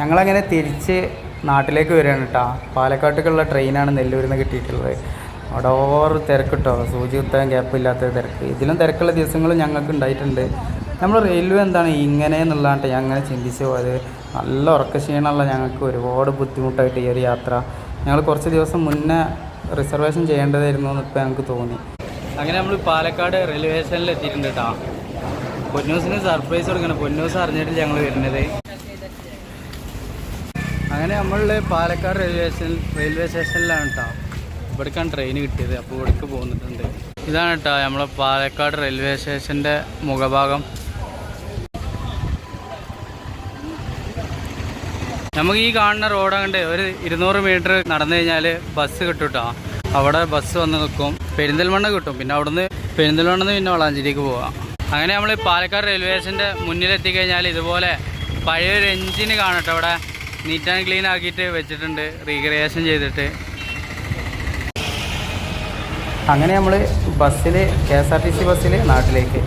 ഞങ്ങളങ്ങനെ തിരിച്ച് നാട്ടിലേക്ക് വരികയാണ് കേട്ടോ പാലക്കാട്ടേക്കുള്ള ട്രെയിനാണ് നെല്ലൂരിൽ നിന്ന് കിട്ടിയിട്ടുള്ളത്. അവിടെ ഓവർ തിരക്ക് കേട്ടോ സൂചി കുത്താൻ ഗ്യാപ്പില്ലാത്ത തിരക്ക്. ഇതിലും തിരക്കുള്ള ദിവസങ്ങളും ഞങ്ങൾക്ക് ഉണ്ടായിട്ടുണ്ട്. നമ്മൾ റെയിൽവേ എന്താണ് ഇങ്ങനെ എന്നുള്ളതാണ് ഞാൻ അങ്ങനെ ചിന്തിച്ച് പോയത്. നല്ല ഉറക്കക്ഷീണമുള്ള ഞങ്ങൾക്ക് ഒരുപാട് ബുദ്ധിമുട്ടായിട്ട് ഈ ഒരു യാത്ര. ഞങ്ങൾ കുറച്ച് ദിവസം മുന്നേ റിസർവേഷൻ ചെയ്യേണ്ടതായിരുന്നു എന്ന് ഇപ്പോൾ ഞങ്ങൾക്ക് തോന്നി. അങ്ങനെ നമ്മൾ പാലക്കാട് റെയിൽവേ സ്റ്റേഷനിൽ എത്തിയിട്ടുണ്ട് കേട്ടോ പൊന്നൂസിന് സർപ്രൈസ് കൊടുക്കണം. പൊന്നൂസ് അറിഞ്ഞിട്ടില്ല ഞങ്ങൾ വരുന്നത്. അങ്ങനെ നമ്മൾ പാലക്കാട് റെയിൽവേ സ്റ്റേഷൻ റെയിൽവേ സ്റ്റേഷനിലാണ് കേട്ടോ ഇവിടേക്കാണ് ട്രെയിൻ കിട്ടിയത്. അപ്പോൾ ഇവിടേക്ക് പോകുന്നിട്ടുണ്ട് ഇതാണ് കേട്ടോ നമ്മളെ പാലക്കാട് റെയിൽവേ സ്റ്റേഷന്റെ മുഖഭാഗം. നമുക്ക് ഈ കാണുന്ന റോഡ് അങ്ങോട്ട് ഒരു ഇരുന്നൂറ് മീറ്റർ നടന്നു കഴിഞ്ഞാൽ ബസ് കിട്ടും കേട്ടോ അവിടെ ബസ് വന്ന് നിൽക്കും. പെരിന്തൽമണ്ണ കിട്ടും. പിന്നെ അവിടുന്ന് പെരിന്തൽമണ്ണ പിന്നെ വളാഞ്ചേരിക്ക് പോവാം. അങ്ങനെ നമ്മൾ പാലക്കാട് റെയിൽവേ സ്റ്റേഷന്റെ മുന്നിലെത്തിക്കഴിഞ്ഞാൽ ഇതുപോലെ പഴയൊരു എഞ്ചിന് കാണട്ടെ അവിടെ. നീറ്റ് ആൻഡ് ക്ലീൻ ആക്കിയിട്ട് വെച്ചിട്ടുണ്ട് റീക്രിയേഷൻ ചെയ്തിട്ട്. അങ്ങനെ നമ്മൾ ബസ്സിൽ K S R T C ബസ്സിൽ നാട്ടിലേക്ക്.